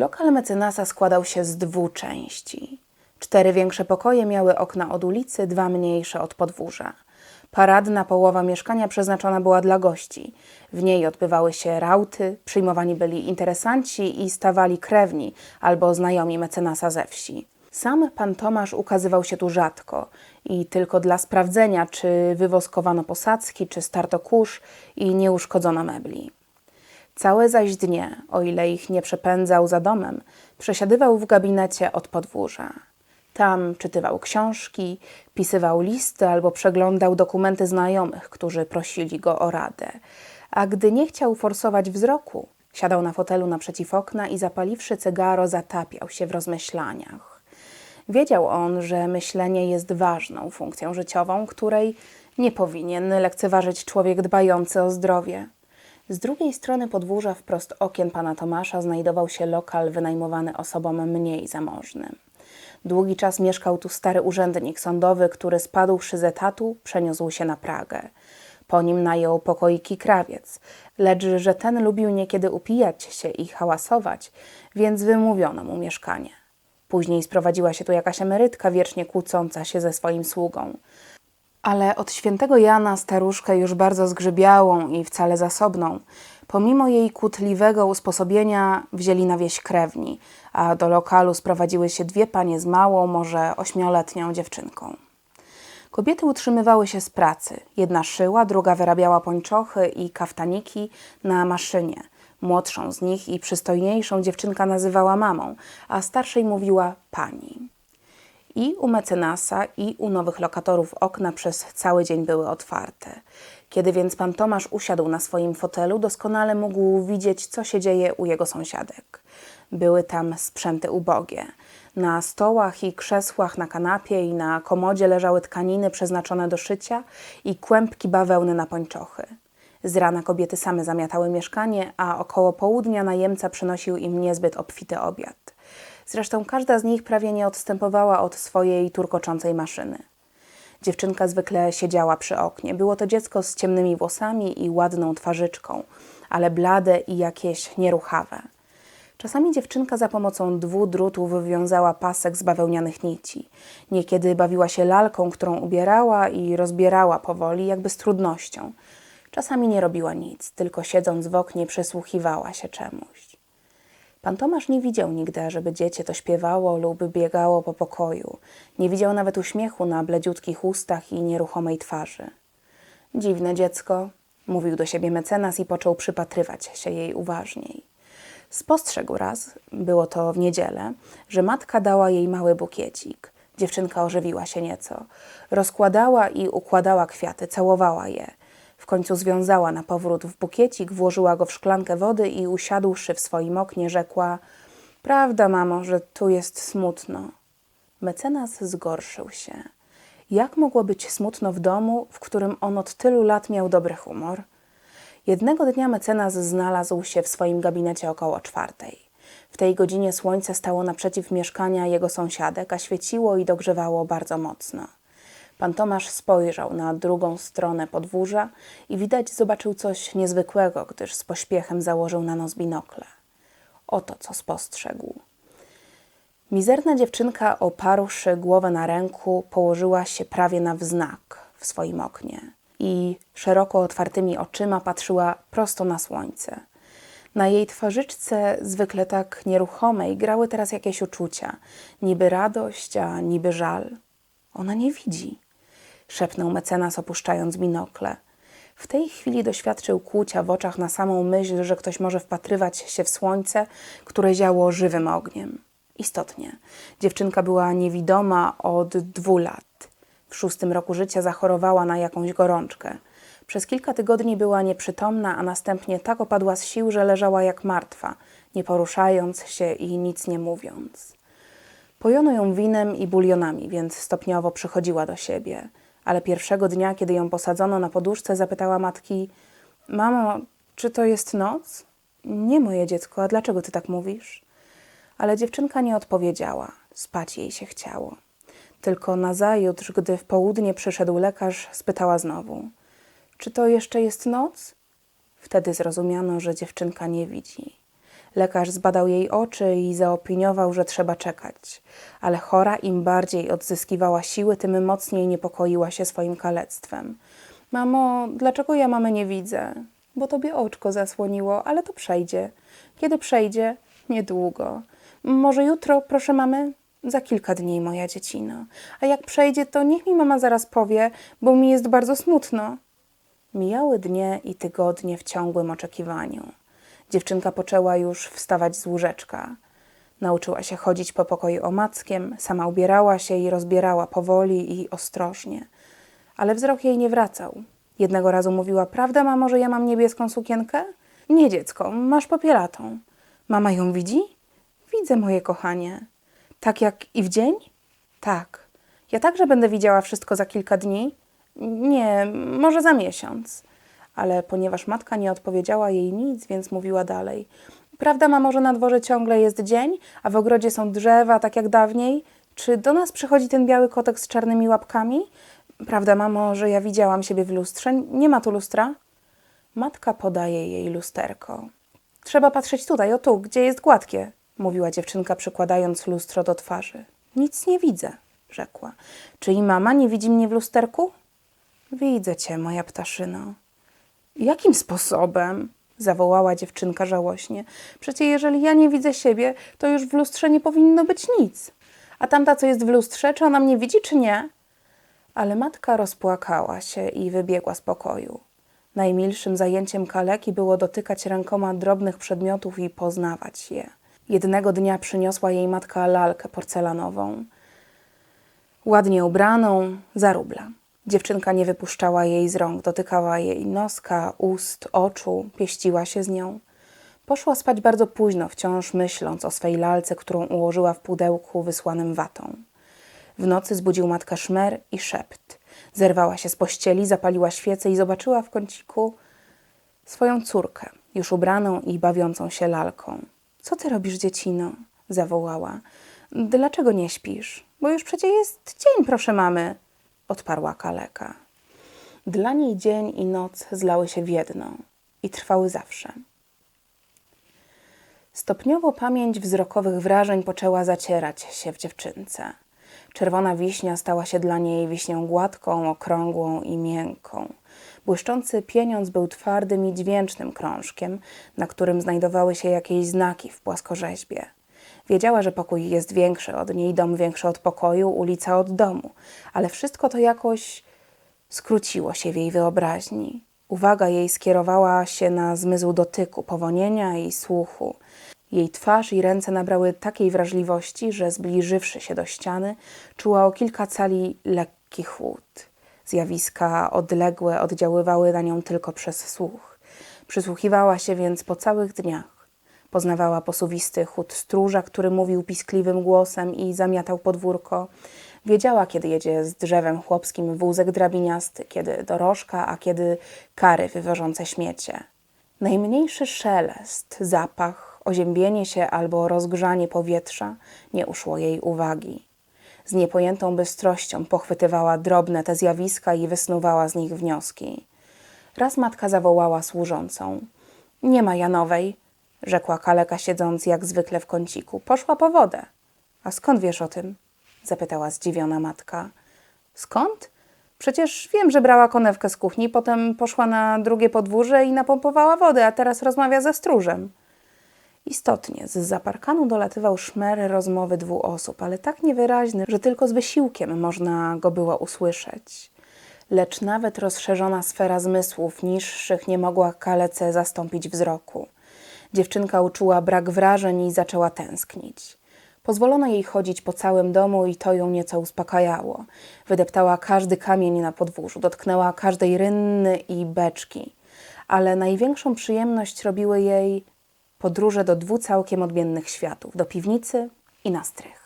Lokal mecenasa składał się z dwóch części. Cztery większe pokoje miały okna od ulicy, dwa mniejsze od podwórza. Paradna połowa mieszkania przeznaczona była dla gości. W niej odbywały się rauty, przyjmowani byli interesanci i stawali krewni albo znajomi mecenasa ze wsi. Sam pan Tomasz ukazywał się tu rzadko i tylko dla sprawdzenia, czy wywoskowano posadzki, czy starto kurz i nie uszkodzono mebli. Całe zaś dnie, o ile ich nie przepędzał za domem, przesiadywał w gabinecie od podwórza. Tam czytywał książki, pisywał listy albo przeglądał dokumenty znajomych, którzy prosili go o radę. A gdy nie chciał forsować wzroku, siadał na fotelu naprzeciw okna i zapaliwszy cygaro, zatapiał się w rozmyślaniach. Wiedział on, że myślenie jest ważną funkcją życiową, której nie powinien lekceważyć człowiek dbający o zdrowie. Z drugiej strony podwórza, wprost okien pana Tomasza, znajdował się lokal wynajmowany osobom mniej zamożnym. Długi czas mieszkał tu stary urzędnik sądowy, który spadłszy z etatu, przeniósł się na Pragę. Po nim najął pokoiki krawiec, lecz że ten lubił niekiedy upijać się i hałasować, więc wymówiono mu mieszkanie. Później sprowadziła się tu jakaś emerytka wiecznie kłócąca się ze swoim sługą. Ale od świętego Jana staruszkę już bardzo zgrzybiałą i wcale zasobną, pomimo jej kłótliwego usposobienia wzięli na wieś krewni, a do lokalu sprowadziły się dwie panie z małą, może ośmioletnią dziewczynką. Kobiety utrzymywały się z pracy. Jedna szyła, druga wyrabiała pończochy i kaftaniki na maszynie. Młodszą z nich i przystojniejszą dziewczynka nazywała mamą, a starszej mówiła pani. I u mecenasa, i u nowych lokatorów okna przez cały dzień były otwarte. Kiedy więc pan Tomasz usiadł na swoim fotelu, doskonale mógł widzieć, co się dzieje u jego sąsiadek. Były tam sprzęty ubogie. Na stołach i krzesłach, na kanapie i na komodzie leżały tkaniny przeznaczone do szycia i kłębki bawełny na pończochy. Z rana kobiety same zamiatały mieszkanie, a około południa najemca przynosił im niezbyt obfity obiad. Zresztą każda z nich prawie nie odstępowała od swojej turkoczącej maszyny. Dziewczynka zwykle siedziała przy oknie. Było to dziecko z ciemnymi włosami i ładną twarzyczką, ale blade i jakieś nieruchawe. Czasami dziewczynka za pomocą dwóch drutów wywiązała pasek z bawełnianych nici. Niekiedy bawiła się lalką, którą ubierała i rozbierała powoli, jakby z trudnością. Czasami nie robiła nic, tylko siedząc w oknie przysłuchiwała się czemuś. Pan Tomasz nie widział nigdy, żeby dziecię to śpiewało lub biegało po pokoju. Nie widział nawet uśmiechu na bledziutkich ustach i nieruchomej twarzy. Dziwne dziecko, mówił do siebie mecenas i począł przypatrywać się jej uważniej. Spostrzegł raz, było to w niedzielę, że matka dała jej mały bukiecik. Dziewczynka ożywiła się nieco. Rozkładała i układała kwiaty, całowała je. Końcu związała na powrót w bukiecik, włożyła go w szklankę wody i usiadłszy w swoim oknie, rzekła: Prawda, mamo, że tu jest smutno. Mecenas zgorszył się. Jak mogło być smutno w domu, w którym on od tylu lat miał dobry humor? Jednego dnia mecenas znalazł się w swoim gabinecie około czwartej. W tej godzinie słońce stało naprzeciw mieszkania jego sąsiadek, a świeciło i dogrzewało bardzo mocno. Pan Tomasz spojrzał na drugą stronę podwórza i widać zobaczył coś niezwykłego, gdyż z pośpiechem założył na nos binokle. Oto co spostrzegł. Mizerna dziewczynka, oparłszy głowę na ręku, położyła się prawie na wznak w swoim oknie i szeroko otwartymi oczyma patrzyła prosto na słońce. Na jej twarzyczce, zwykle tak nieruchomej, grały teraz jakieś uczucia, niby radość, a niby żal. Ona nie widzi, szepnął mecenas, opuszczając binokle. W tej chwili doświadczył kłucia w oczach na samą myśl, że ktoś może wpatrywać się w słońce, które ziało żywym ogniem. Istotnie, dziewczynka była niewidoma od dwóch lat. W szóstym roku życia zachorowała na jakąś gorączkę. Przez kilka tygodni była nieprzytomna, a następnie tak opadła z sił, że leżała jak martwa, nie poruszając się i nic nie mówiąc. Pojono ją winem i bulionami, więc stopniowo przychodziła do siebie. Ale pierwszego dnia, kiedy ją posadzono na poduszce, zapytała matki: Mamo, czy to jest noc? Nie, moje dziecko, a dlaczego ty tak mówisz? Ale dziewczynka nie odpowiedziała. Spać jej się chciało. Tylko nazajutrz, gdy w południe przyszedł lekarz, spytała znowu: Czy to jeszcze jest noc? Wtedy zrozumiano, że dziewczynka nie widzi. Lekarz zbadał jej oczy i zaopiniował, że trzeba czekać. Ale chora im bardziej odzyskiwała siły, tym mocniej niepokoiła się swoim kalectwem. Mamo, dlaczego ja mamy nie widzę? Bo tobie oczko zasłoniło, ale to przejdzie. Kiedy przejdzie? Niedługo. Może jutro, proszę mamy? Za kilka dni, moja dziecino. A jak przejdzie, to niech mi mama zaraz powie, bo mi jest bardzo smutno. Mijały dnie i tygodnie w ciągłym oczekiwaniu. Dziewczynka poczęła już wstawać z łóżeczka. Nauczyła się chodzić po pokoju omackiem, sama ubierała się i rozbierała powoli i ostrożnie. Ale wzrok jej nie wracał. Jednego razu mówiła, prawda mamo, że ja mam niebieską sukienkę? Nie dziecko, masz popielatą. Mama ją widzi? Widzę, moje kochanie. Tak jak i w dzień? Tak. Ja także będę widziała wszystko za kilka dni? Nie, może za miesiąc. Ale ponieważ matka nie odpowiedziała jej nic, więc mówiła dalej. Prawda, mamo, że na dworze ciągle jest dzień, a w ogrodzie są drzewa, tak jak dawniej? Czy do nas przychodzi ten biały kotek z czarnymi łapkami? Prawda, mamo, że ja widziałam siebie w lustrze? Nie ma tu lustra? Matka podaje jej lusterko. Trzeba patrzeć tutaj, o tu, gdzie jest gładkie, mówiła dziewczynka, przykładając lustro do twarzy. Nic nie widzę, rzekła. Czy i mama nie widzi mnie w lusterku? Widzę cię, moja ptaszyno. Jakim sposobem? zawołała dziewczynka żałośnie. Przecie jeżeli ja nie widzę siebie, to już w lustrze nie powinno być nic. A tamta, co jest w lustrze, czy ona mnie widzi, czy nie? Ale matka rozpłakała się i wybiegła z pokoju. Najmilszym zajęciem kaleki było dotykać rękoma drobnych przedmiotów i poznawać je. Jednego dnia przyniosła jej matka lalkę porcelanową, ładnie ubraną, za rubla. Dziewczynka nie wypuszczała jej z rąk, dotykała jej noska, ust, oczu, pieściła się z nią. Poszła spać bardzo późno, wciąż myśląc o swej lalce, którą ułożyła w pudełku wysłanym watą. W nocy zbudził matkę szmer i szept. Zerwała się z pościeli, zapaliła świecę i zobaczyła w kąciku swoją córkę, już ubraną i bawiącą się lalką. Co ty robisz, dziecino? zawołała. Dlaczego nie śpisz? Bo już przecie jest dzień, proszę mamy, odparła kaleka. Dla niej dzień i noc zlały się w jedno i trwały zawsze. Stopniowo pamięć wzrokowych wrażeń poczęła zacierać się w dziewczynce. Czerwona wiśnia stała się dla niej wiśnią gładką, okrągłą i miękką. Błyszczący pieniądz był twardym i dźwięcznym krążkiem, na którym znajdowały się jakieś znaki w płaskorzeźbie. Wiedziała, że pokój jest większy od niej, dom większy od pokoju, ulica od domu, ale wszystko to jakoś skróciło się w jej wyobraźni. Uwaga jej skierowała się na zmysł dotyku, powonienia i słuchu. Jej twarz i ręce nabrały takiej wrażliwości, że zbliżywszy się do ściany, czuła o kilka cali lekki chłód. Zjawiska odległe oddziaływały na nią tylko przez słuch. Przysłuchiwała się więc po całych dniach. Poznawała posuwisty chód stróża, który mówił piskliwym głosem i zamiatał podwórko. Wiedziała, kiedy jedzie z drzewem chłopskim wózek drabiniasty, kiedy dorożka, a kiedy kary wywożące śmiecie. Najmniejszy szelest, zapach, oziębienie się albo rozgrzanie powietrza nie uszło jej uwagi. Z niepojętą bystrością pochwytywała drobne te zjawiska i wysnuwała z nich wnioski. Raz matka zawołała służącą. Nie ma Janowej, rzekła kaleka siedząc jak zwykle w kąciku. Poszła po wodę. A skąd wiesz o tym? zapytała zdziwiona matka. Skąd? Przecież wiem, że brała konewkę z kuchni, potem poszła na drugie podwórze i napompowała wodę, a teraz rozmawia ze stróżem. Istotnie, z zaparkanu dolatywał szmer rozmowy dwóch osób, ale tak niewyraźny, że tylko z wysiłkiem można go było usłyszeć. Lecz nawet rozszerzona sfera zmysłów niższych nie mogła kalece zastąpić wzroku. Dziewczynka uczuła brak wrażeń i zaczęła tęsknić. Pozwolono jej chodzić po całym domu i to ją nieco uspokajała. Wydeptała każdy kamień na podwórzu, dotknęła każdej rynny i beczki. Ale największą przyjemność robiły jej podróże do dwóch całkiem odmiennych światów, do piwnicy i na strych.